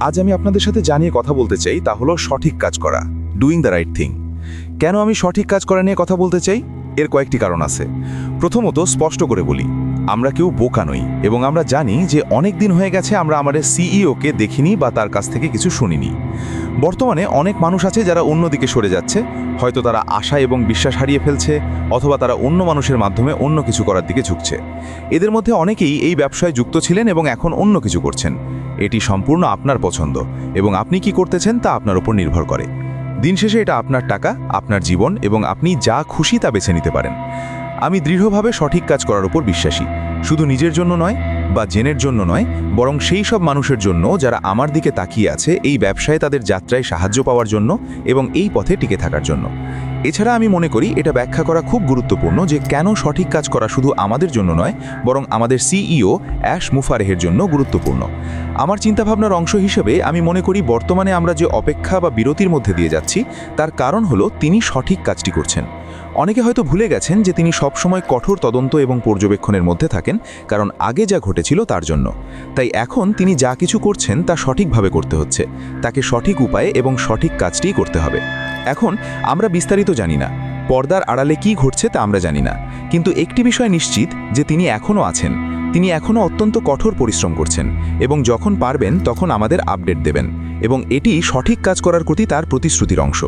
আজ আমি আপনাদের সাথে জানিয়ে কথা বলতে চাই, তা হলো সঠিক কাজ করা। ডুইং দ্য রাইট থিং কেন আমি সঠিক কাজ করা নিয়ে কথা বলতে চাই? এর কয়েকটি কারণ আছে। প্রথমত, স্পষ্ট করে বলি। আমরা কেউ বোকা নই, এবং আমরা জানি যে অনেক দিন হয়ে গেছে আমরা আমাদের সিইওকে দেখিনি বা তার কাছ থেকে কিছু শুনিনি। বর্তমানে অনেক মানুষ আছে যারা অন্যদিকে সরে যাচ্ছে, হয়তো তারা আশা এবং বিশ্বাস হারিয়ে ফেলছে, অথবা তারা অন্য মানুষের মাধ্যমে অন্য কিছু করার দিকে ঝুঁকছে। এদের মধ্যে অনেকেই এই ব্যবসায় যুক্ত ছিলেন এবং এখন অন্য কিছু করছেন। এটি সম্পূর্ণ আপনার পছন্দ, এবং আপনি কি করতেছেন তা আপনার উপর নির্ভর করে। দিন শেষে এটা আপনার টাকা, আপনার জীবন, এবং আপনি যা খুশি তা বেছে নিতে পারেন। আমি দৃঢ়ভাবে সঠিক কাজ করার উপর বিশ্বাসী। শুধু নিজের জন্য নয় বা জেনের জন্য নয়, বরং সেই সব মানুষের জন্য যারা আমার দিকে তাকিয়ে আছে এই ব্যবসায় তাদের যাত্রায় সাহায্য পাওয়ার জন্য এবং এই পথে টিকে থাকার জন্য। এছাড়া আমি মনে করি এটা ব্যাখ্যা করা খুব গুরুত্বপূর্ণ যে কেন সঠিক কাজ করা শুধু আমাদের জন্য নয়, বরং আমাদের সিইও অ্যাশ মুফারেহের জন্য গুরুত্বপূর্ণ। আমার চিন্তাভাবনার অংশ হিসেবে আমি মনে করি বর্তমানে আমরা যে অপেক্ষা বা বিরতির মধ্যে দিয়ে যাচ্ছি, তার কারণ হলো তিনি সঠিক কাজটি করছেন। অনেকে হয়তো ভুলে গেছেন যে তিনি সবসময় কঠোর তদন্ত এবং পর্যবেক্ষণের মধ্যে থাকেন, কারণ আগে যা ঘটেছিল তার জন্য। তাই এখন তিনি যা কিছু করছেন তা সঠিকভাবে করতে হচ্ছে। তাকে সঠিক উপায়ে এবং সঠিক কাজটিই করতে হবে। এখন আমরা বিস্তারিত জানি না, পর্দার আড়ালে কি ঘটছে তা আমরা জানি না। কিন্তু একটি বিষয় নিশ্চিত যে তিনি এখনও আছেন। তিনি এখনও অত্যন্ত কঠোর পরিশ্রম করছেন এবং যখন পারবেন তখন আমাদের আপডেট দেবেন এবং এটি সঠিক কাজ করার প্রতি তার প্রতিশ্রুতির অংশ।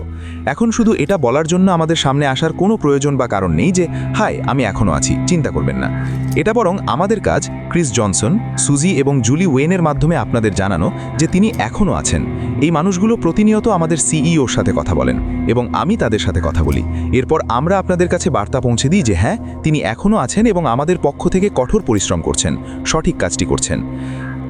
এখন শুধু এটা বলার জন্য আমাদের সামনে আসার কোনো প্রয়োজন বা কারণ নেই যে হাই আমি এখনও আছি, চিন্তা করবেন না। এটা বরং আমাদের কাজ ক্রিস জনসন, সুজি এবং জুলি ওয়েনের মাধ্যমে আপনাদের জানানো যে তিনি এখনও আছেন। এই মানুষগুলো প্রতিনিয়ত আমাদের সিইওর সাথে কথা বলেন এবং আমি তাদের সাথে কথা বলি। এরপর আমরা আপনাদের কাছে বার্তা পৌঁছে দিই যে হ্যাঁ তিনি এখনও আছেন এবং আমাদের পক্ষ থেকে কঠোর পরিশ্রম করছেন সঠিক কাজটি করছেন।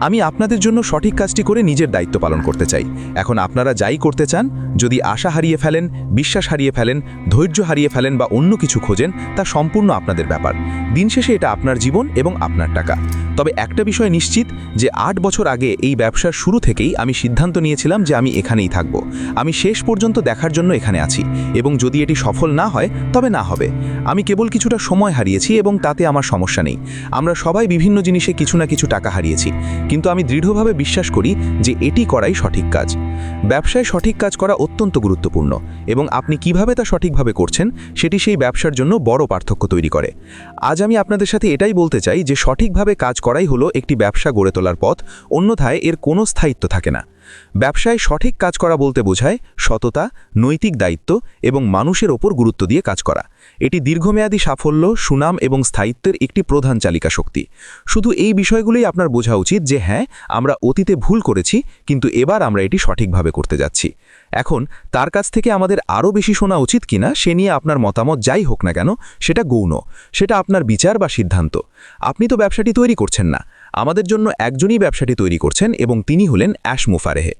আমি আপনাদের জন্য সঠিক কাজটি করে নিজের দায়িত্ব পালন করতে চাই। এখন আপনারা যাই করতে চান, যদি আশা হারিয়ে ফেলেন, বিশ্বাস হারিয়ে ফেলেন, ধৈর্য হারিয়ে ফেলেন বা অন্য কিছু খোঁজেন, তা সম্পূর্ণ আপনাদের ব্যাপার। দিন শেষে এটা আপনার জীবন এবং আপনার টাকা। তবে একটা বিষয় নিশ্চিত, যে আট বছর আগে এই ব্যবসার শুরু থেকেই আমি সিদ্ধান্ত নিয়েছিলাম যে আমি এখানেই থাকব। আমি শেষ পর্যন্ত দেখার জন্য এখানে আছি এবং যদি এটি সফল না হয়, তবে না হবে। আমি কেবল কিছুটা সময় হারিয়েছি এবং তাতে আমার সমস্যা নেই। আমরা সবাই বিভিন্ন জিনিসে কিছু না কিছু টাকা হারিয়েছি। কিন্তু আমি দৃঢ়ভাবে বিশ্বাস করি যে এটি করাই সঠিক কাজ। ব্যবসায় সঠিক কাজ করা অত্যন্ত গুরুত্বপূর্ণ এবং আপনি কীভাবে তা সঠিকভাবে করছেন সেটি সেই ব্যবসার জন্য বড় পার্থক্য তৈরি করে। আজ আমি আপনাদের সাথে এটাই বলতে চাই যে সঠিকভাবে কাজ করাই হলো একটি ব্যবসা গড়ে তোলার পথ, অন্যথায় এর কোনো স্থায়িত্ব থাকে না। ব্যবসায় সঠিক কাজ করা বলতে বোঝায় সততা, নৈতিক দায়িত্ব এবং মানুষের ওপর গুরুত্ব দিয়ে কাজ করা। এটি দীর্ঘমেয়াদী সাফল্য, সুনাম এবং স্থায়িত্বের একটি প্রধান চালিকা শক্তি। শুধু এই বিষয়গুলোই আপনার বোঝা উচিত যে হ্যাঁ আমরা অতীতে ভুল করেছি, কিন্তু এবার আমরা এটি সঠিকভাবে করতে যাচ্ছি। এখন, তার কাছ থেকে আমাদের আরও বেশি শোনা উচিত কিনা, সে নিয়ে আপনার মতামত যাই হোক না কেন, সেটা গৌণ, সেটা আপনার বিচার বা সিদ্ধান্ত। আপনি তো ব্যবসাটি তৈরি করছেন না। আমাদের জন্য একজনই ব্যবসাটি তৈরি করছেন এবং তিনি হলেন অ্যাশ মুফারেহে।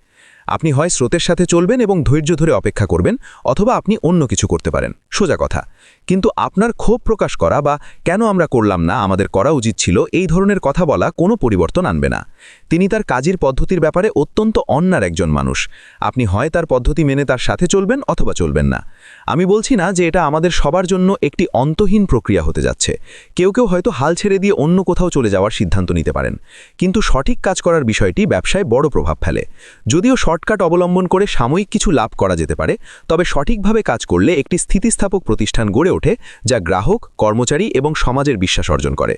আপনি হয় স্রোতের সাথে চলবেন এবং ধৈর্য ধরে অপেক্ষা করবেন, অথবা আপনি অন্য কিছু করতে পারেন। সোজা কথা। কিন্তু আপনার ক্ষোভ প্রকাশ করা বা কেন আমরা করলাম না আমাদের করা উচিত ছিল এই ধরনের কথা বলা কোনো পরিবর্তন আনবে না। তিনি তার কাজের পদ্ধতির ব্যাপারে অত্যন্ত অন্যার একজন মানুষ। আপনি হয় তার পদ্ধতি মেনে তার সাথে চলবেন অথবা চলবেন না। আমি বলছি না যে এটা আমাদের সবার জন্য একটি অন্তহীন প্রক্রিয়া হতে যাচ্ছে। কেউ কেউ হয়তো হাল ছেড়ে দিয়ে অন্য কোথাও চলে যাওয়ার সিদ্ধান্ত নিতে পারেন। কিন্তু সঠিক কাজ করার বিষয়টি ব্যবসায় বড় প্রভাব ফেলে। যদিও শর্টকাট অবলম্বন করে সাময়িক কিছু লাভ করা যেতে পারে, তবে সঠিকভাবে কাজ করলে একটি স্থিতিস্থাপক প্রতিষ্ঠান গড়ে ওঠে, যা গ্রাহক, কর্মচারী এবং সমাজের বিশ্বাস অর্জন করে।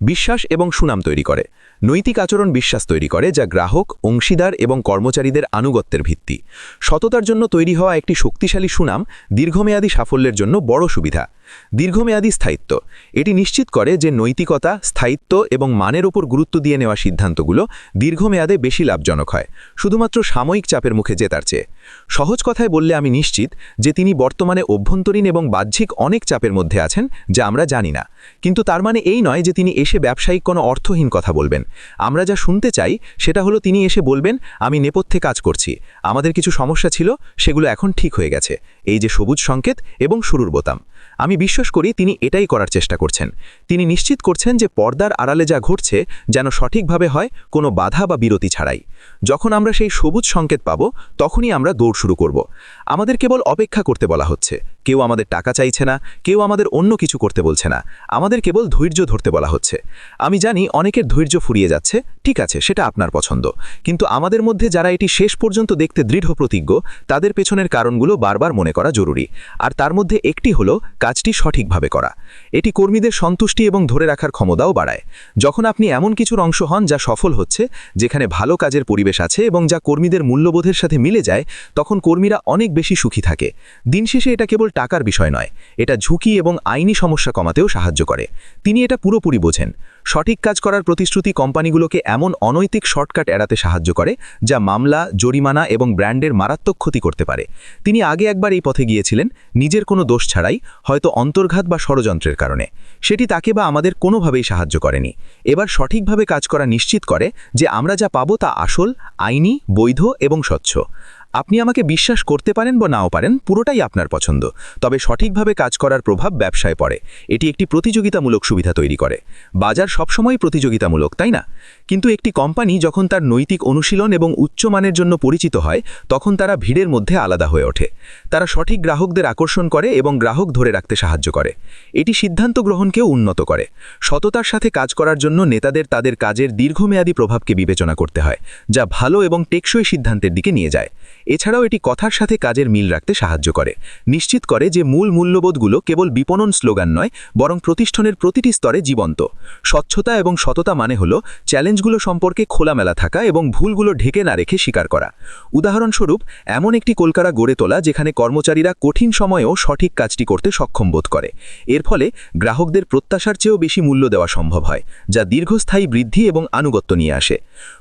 বিশ্বাস এবং সুনাম তৈরি করে। নৈতিক আচরণ বিশ্বাস তৈরি করে, যা গ্রাহক, অংশীদার এবং কর্মচারীদের আনুগত্যের ভিত্তি। সততার জন্য তৈরি হওয়া একটি শক্তিশালী সুনাম দীর্ঘমেয়াদী সাফল্যের জন্য বড় সুবিধা। দীর্ঘমেয়াদী স্থায়িত্ব। এটি নিশ্চিত করে যে নৈতিকতা, স্থায়িত্ব এবং মানের ওপর গুরুত্ব দিয়ে নেওয়া সিদ্ধান্তগুলো দীর্ঘমেয়াদে বেশি লাভজনক হয়, শুধুমাত্র সাময়িক চাপের মুখে জেতার চেয়ে। সহজ কথায় বললে আমি নিশ্চিত যে তিনি বর্তমানে অভ্যন্তরীণ এবং বাহ্যিক অনেক চাপের মধ্যে আছেন যা আমরা জানি না। কিন্তু তার মানে এই নয় যে তিনি এসে ব্যবসায়িক কোনো অর্থহীন কথা বলবেন। আমরা যা শুনতে চাই সেটা হলো তিনি এসে বলবেন, আমি নেপথ্যে কাজ করছি। আমাদের কিছু সমস্যা ছিল, সেগুলো এখন ঠিক হয়ে গেছে। এই যে সবুজ সংকেত এবং শুরুর বোতাম। আমি বিশ্বাস করি তিনি এটাই করার চেষ্টা করছেন। তিনি নিশ্চিত করছেন যে পর্দার আড়ালে যা ঘটছে যেন সঠিকভাবে হয়, কোনো বাধা বা বিরতি ছাড়াই। যখন আমরা সেই সবুজ সংকেত পাব, তখনই আমরা দৌড় শুরু করব। আমাদের কেবল অপেক্ষা করতে বলা হচ্ছে। কেউ আমাদের টাকা চাইছে না, কেউ আমাদের অন্য কিছু করতে বলছে না। আমাদের কেবল ধৈর্য ধরতে বলা হচ্ছে। আমি জানি অনেকের ধৈর্য ফুরিয়ে যাচ্ছে, ঠিক আছে, সেটা আপনার পছন্দ। কিন্তু আমাদের মধ্যে যারা এটি শেষ পর্যন্ত দেখতে দৃঢ় প্রতিজ্ঞ, তাদের পেছনের কারণগুলো বারবার মনে করা জরুরি। আর তার মধ্যে একটি হলো কাজটি সঠিকভাবে করা। এটি কর্মীদের সন্তুষ্টি এবং ধরে রাখার ক্ষমতাও বাড়ায়। যখন আপনি এমন কিছুর অংশ হন যা সফল হচ্ছে, যেখানে ভালো কাজের পরিবেশ আছে এবং যা কর্মীদের মূল্যবোধের সাথে মিলে যায়, তখন কর্মীরা অনেক বেশি সুখী থাকে। দিন শেষে এটা কেবল টাকার বিষয় নয়। এটা ঝুঁকি এবং আইনি সমস্যা কমাতেও সাহায্য করে। তিনি এটা পুরোপুরি বোঝেন। সঠিক কাজ করার প্রতিশ্রুতি কোম্পানিগুলোকে এমন অনৈতিক শর্টকাট এড়াতে সাহায্য করে, যা মামলা, জরিমানা এবং ব্র্যান্ডের মারাত্মক ক্ষতি করতে পারে। তিনি আগে একবার এই পথে গিয়েছিলেন, নিজের কোনো দোষ ছাড়াই, হয়তো অন্তর্ঘাত বা ষড়যন্ত্রের কারণে। সেটি তাকে বা আমাদের কোনোভাবেই সাহায্য করেনি। এবার সঠিকভাবে কাজ করা নিশ্চিত করে যে আমরা যা পাবো তা আসল, আইনি, বৈধ এবং স্বচ্ছ। আপনি আমাকে বিশ্বাস করতে পারেন বা নাও পারেন, পুরোটাই আপনার পছন্দ। তবে সঠিকভাবে কাজ করার প্রভাব ব্যবসায় পড়ে। এটি একটি প্রতিযোগিতামূলক সুবিধা তৈরি করে। বাজার সবসময় প্রতিযোগিতামূলক, তাই না? কিন্তু একটি কোম্পানি যখন তার নৈতিক অনুশীলন এবং উচ্চমানের জন্য পরিচিত হয়, তখন তারা ভিড়ের মধ্যে আলাদা হয়ে ওঠে। তারা সঠিক গ্রাহকদের আকর্ষণ করে এবং গ্রাহক ধরে রাখতে সাহায্য করে। এটি সিদ্ধান্ত গ্রহণকেও উন্নত করে। সততার সাথে কাজ করার জন্য নেতাদের তাদের কাজের দীর্ঘমেয়াদী প্রভাবকে বিবেচনা করতে হয়, যা ভালো এবং টেকসই সিদ্ধান্তের দিকে নিয়ে যায়। এছাড়াও এটি কথার সাথে কাজের মিল রাখতে সাহায্য করে। নিশ্চিত করে যে মূল মূল্যবোধগুলো কেবল বিপণন স্লোগান নয়, বরং প্রতিষ্ঠানের প্রতিটি স্তরে জীবন্ত। স্বচ্ছতা এবং সততা মানে হল চ্যালেঞ্জগুলো সম্পর্কে খোলামেলা থাকা এবং ভুলগুলো ঢেকে না রেখে স্বীকার করা। উদাহরণস্বরূপ, এমন একটি কলকারা গড়ে তোলা যেখানে কর্মচারীরা কঠিন সময়েও সঠিক কাজটি করতে সক্ষম বোধ করে। এর ফলে গ্রাহকদের প্রত্যাশার চেয়েও বেশি মূল্য দেওয়া সম্ভব হয়, যা দীর্ঘস্থায়ী বৃদ্ধি এবং আনুগত্য নিয়ে আসে।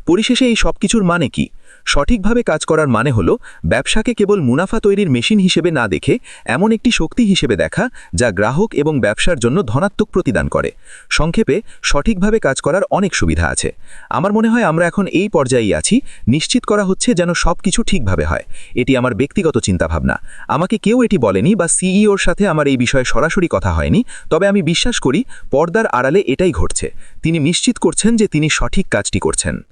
পরিশেষে এই সব কিছুর মানে কি? সঠিকভাবে কাজ করার মানে হল, ব্যবসাকে কেবল মুনাফা তৈরির মেশিন হিসেবে না দেখে এমন একটি শক্তি হিসেবে দেখা যা গ্রাহক এবং ব্যবসার জন্য ধনাত্মক প্রতিদান করে। সংক্ষেপে, সঠিকভাবে কাজ করার অনেক সুবিধা আছে। আমার মনে হয় আমরা এখন এই পর্যায়েই আছি, নিশ্চিত করা হচ্ছে যেন সব কিছু ঠিকভাবে হয়। এটি আমার ব্যক্তিগত চিন্তাভাবনা। আমাকে কেউ এটি বলেনি বা সিইওর সাথে আমার এই বিষয়ে সরাসরি কথা হয়নি, তবে আমি বিশ্বাস করি, পর্দার আড়ালে এটাই ঘটছে। তিনি নিশ্চিত করছেন যে তিনি সঠিক কাজটি করছেন।